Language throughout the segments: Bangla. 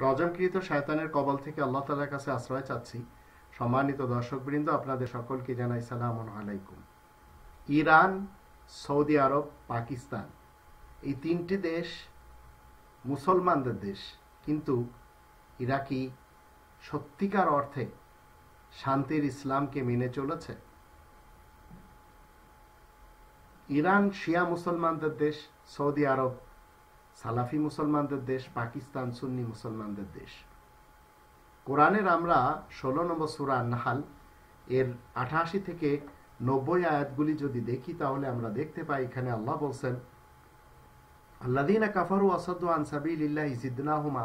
রজমকৃত শয়তানের কবল থেকে আল্লাহ তালার কাছে আশ্রয় চাচ্ছি। সম্মানিত দর্শকবৃন্দ, আপনাদের সকলকে জানাই সালাম আলাইকুম। ইরান, সৌদি আরব, পাকিস্তান, এই তিনটি দেশ মুসলমানদের দেশ। কিন্তু এরা কি সত্যিকার অর্থে শান্তির ইসলামকে মেনে চলেছে। ইরান শিয়া মুসলমানদের দেশ, সৌদি আরব সালাফি মুসলমানদের দেশ, পাকিস্তান সুন্নি মুসলমানদের দেশ। কোরআনের আমরা ষোলো নম্বর সুরা নাহাল এর আঠাশি থেকে নব্বই আয়াতগুলি যদি দেখি, তাহলে আমরা দেখতে পাই, এখানে আল্লাহ বলছেন আল্লাদিন কাফারু আসাদু আনসাবিল ইল্লাহি জিদনাহুম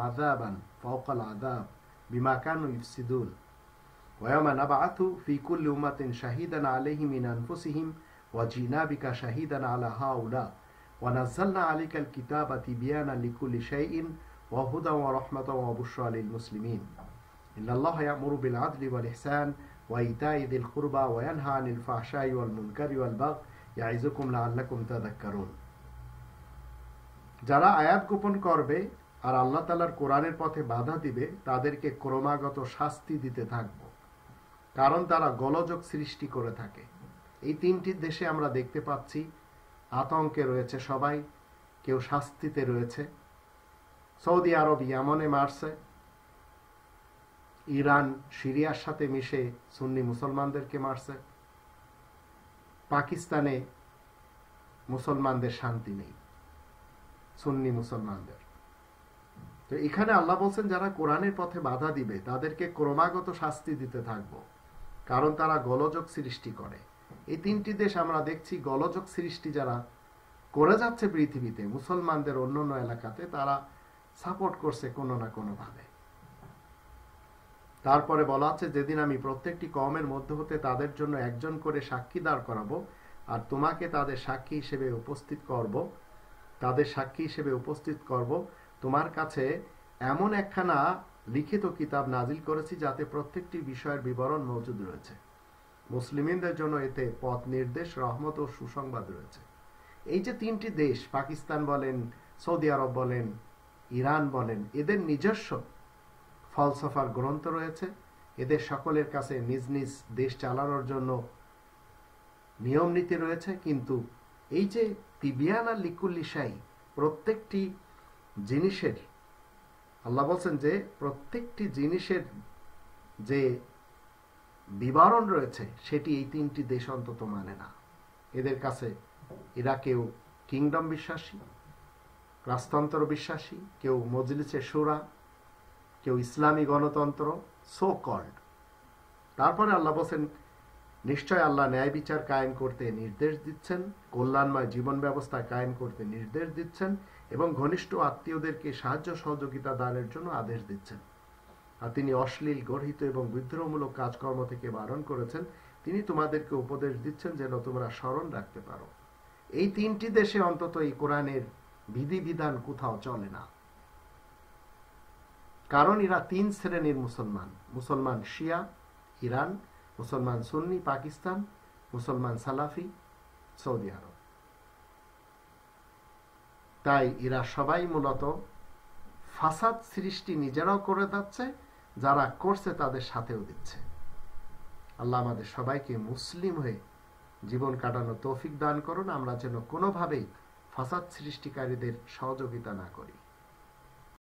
বিমা কানু ইফসিদুন ওয়ায়ামা নাবআথু ফি কুল্লি শাহিদান আনফুসিহিম ওয়া জিনা শাহিদান আলা হাউলা যারা আয়াত গোপন করবে আর আল্লাহ তালার কোরআনের পথে বাধা দিবে, তাদেরকে ক্রমাগত শাস্তি দিতে থাকব। কারণ তারা গলযোগ সৃষ্টি করে থাকে। এই তিনটি দেশে আমরা দেখতে পাচ্ছি আতঙ্কে রয়েছে সবাই, কেউ শাস্তিতে রয়েছে। সৌদি আরব ইয়ামনে মারছে। ইরান, সিরিয়ার সাথে মিশে সুন্নি মুসলমানদেরকে মারছে। পাকিস্তানে মুসলমানদের শান্তি নেই, সুন্নি মুসলমানদের। তো এখানে আল্লাহ বলছেন, যারা কোরআনের পথে বাধা দিবে, তাদেরকে ক্রমাগত শাস্তি দিতে থাকব, কারণ তারা গলযোগ সৃষ্টি করে। এই তিনটি দেশ আমরা দেখছি গলযোগ সৃষ্টি যারা করে যাচ্ছে পৃথিবীতে, মুসলমানদের অন্য অন্য এলাকাতে, তারা সাপোর্ট করছে কোনো না কোনো ভাবে তারপরে বলা আছে, যেদিন আমি প্রত্যেকটি কমের মধ্যে হতে তাদের জন্য একজন করে সাক্ষী দাঁড় করাবো আর তোমাকে তাদের সাক্ষী হিসেবে উপস্থিত করব, তাদের সাক্ষী হিসেবে উপস্থিত করব, তোমার কাছে এমন একখানা লিখিত কিতাব নাজিল করেছি যাতে প্রত্যেকটি বিষয়ের বিবরণ মজুদ রয়েছে। মুসলিমদের জন্য এতে পথ নির্দেশ, রহমত ও সুসংবাদ রয়েছে। এই যে তিনটি দেশ, পাকিস্তান বলেন, সৌদি আরব বলেন, ইরান বলেন, এদের নিজস্ব ফলসফার গ্রন্থ রয়েছে। এদের সকলের কাছে নিজ নিজ দেশ চালানোর জন্য নিয়ম নীতি রয়েছে। কিন্তু এই যে তিবিয়ানা লিকুল্লিশাই প্রত্যেকটি জিনিসের, আল্লাহ বলছেন যে প্রত্যেকটি জিনিসের যে বিবরণ রয়েছে, সেটি এই তিনটি দেশ অন্তত মানে না। এদের কাছে এরা কেউ কিংডম বিশ্বাসী, রাজতন্ত্র বিশ্বাসী, কেউ মজলিসে সুরা, কেউ ইসলামী গণতন্ত্র সো কল্ড তারপরে আল্লাহ বলছেন, নিশ্চয় আল্লাহ ন্যায় বিচার কায়েম করতে নির্দেশ দিচ্ছেন, কল্যাণময় জীবন ব্যবস্থা কায়েম করতে নির্দেশ দিচ্ছেন এবং ঘনিষ্ঠ আত্মীয়দেরকে সাহায্য সহযোগিতা দানের জন্য আদেশ দিচ্ছেন। আর তিনি অশ্লীল, গর্হিত এবং বিদ্রোহমূলক কাজকর্ম থেকে বারণ করেছেন। তিনি তোমাদেরকে উপদেশ দিচ্ছেন যেন তোমরা স্মরণ রাখতে পারো। এই তিনটি দেশে অন্তত এই কোরআনের বিধিবিধান কোথাও চলে না। কারণ এরা তিন শ্রেণির মুসলমান। মুসলমান শিয়া, ইরান, মুসলমান সুন্নি, পাকিস্তান, মুসলমান সালাফি, সৌদি আরব। তাই এরা সবাই মূলত ফাসাদ সৃষ্টি নিজেরাও করে যাচ্ছে যারা করছে তাদের সাথেও দিচ্ছে। আল্লাহ আমাদের সবাইকে মুসলিম হয়ে জীবন কাটানো তৌফিক দান করুন। আমরা যেন কোনোভাবেই ফাসাদ সৃষ্টিকারীদের সহযোগিতা না করি।